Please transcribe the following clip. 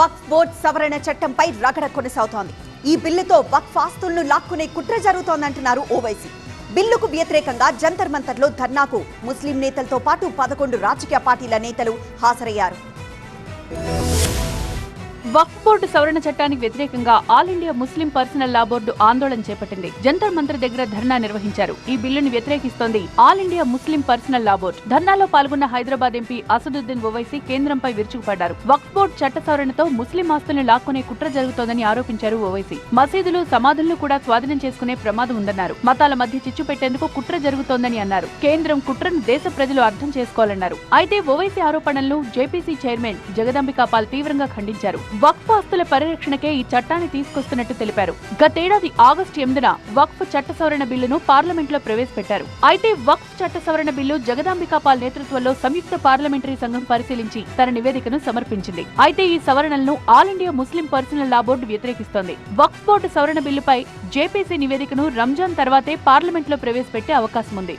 వక్ఫ్ board సవరణ చట్టంపై రగడ కొనసాగుతోంది. ఈ బిల్లుతో వక్ఫ్ ఆస్తులను లాక్కునే కుట్ర జరుగుతోందంటున్నారు ఓవైసీ. బిల్లుకు వ్యతిరేకంగా జంతర్ మంతర్లో ధర్నాకు ముస్లిం నేతలతో పాటు పదకొండు రాజకీయ పార్టీల నేతలు హాజరయ్యారు. వక్ఫ్ బోర్డు సవరణ చట్టానికి వ్యతిరేకంగా All India Muslim personal law board ఆందోళన చేపట్టింది. జంతర్ మంత్ర దగ్గర ధర్నా నిర్వహించారు. ఈ బిల్లుని వ్యతిరేకిస్తోంది All India Muslim personal law board. ధర్నాలో పాల్గొన్న హైదరాబాద్ ఎంపీ అసదుద్దీన్ ఓవైసీ కేంద్రంపై విరుచుకుపడ్డారు. వక్ఫ్ బోర్డు చట్ట సవరణతో ముస్లిం ఆస్తులను లాక్కునే కుట్ర జరుగుతోందని ఆరోపించారు ఓవైసీ. మసీదులు సమాధులను కూడా స్వాధీనం చేసుకునే ప్రమాదం ఉందన్నారు. మతాల మధ్య చిచ్చు పెట్టేందుకు కుట్ర జరుగుతోందని అన్నారు. కేంద్రం కుట్రను దేశ ప్రజలు అర్థం చేసుకోవాలన్నారు. అయితే ఓవైసీ ఆరోపణలను జేపీసీ చైర్మన్ జగదంబికాపాల్ తీవ్రంగా ఖండించారు. వక్ఫ్ ఆస్తుల పరిరక్షణకే ఈ చట్టాన్ని తీసుకొస్తున్నట్టు తెలిపారు. గతేడాది ఆగస్టు ఎనిమిదిన వక్ఫ్ చట్ట సవరణ బిల్లును పార్లమెంట్లో ప్రవేశపెట్టారు. అయితే వక్ఫ్ చట్ట సవరణ బిల్లు జగదాంబికాపాల్ నేతృత్వంలో సంయుక్త పార్లమెంటరీ సంఘం పరిశీలించి తన నివేదికను సమర్పించింది. అయితే ఈ సవరణలను All India Muslim personal law board వ్యతిరేకిస్తోంది. Waqf board సవరణ బిల్లుపై జేపీసీ నివేదికను రంజాన్ తర్వాతే పార్లమెంట్లో ప్రవేశపెట్టే అవకాశం ఉంది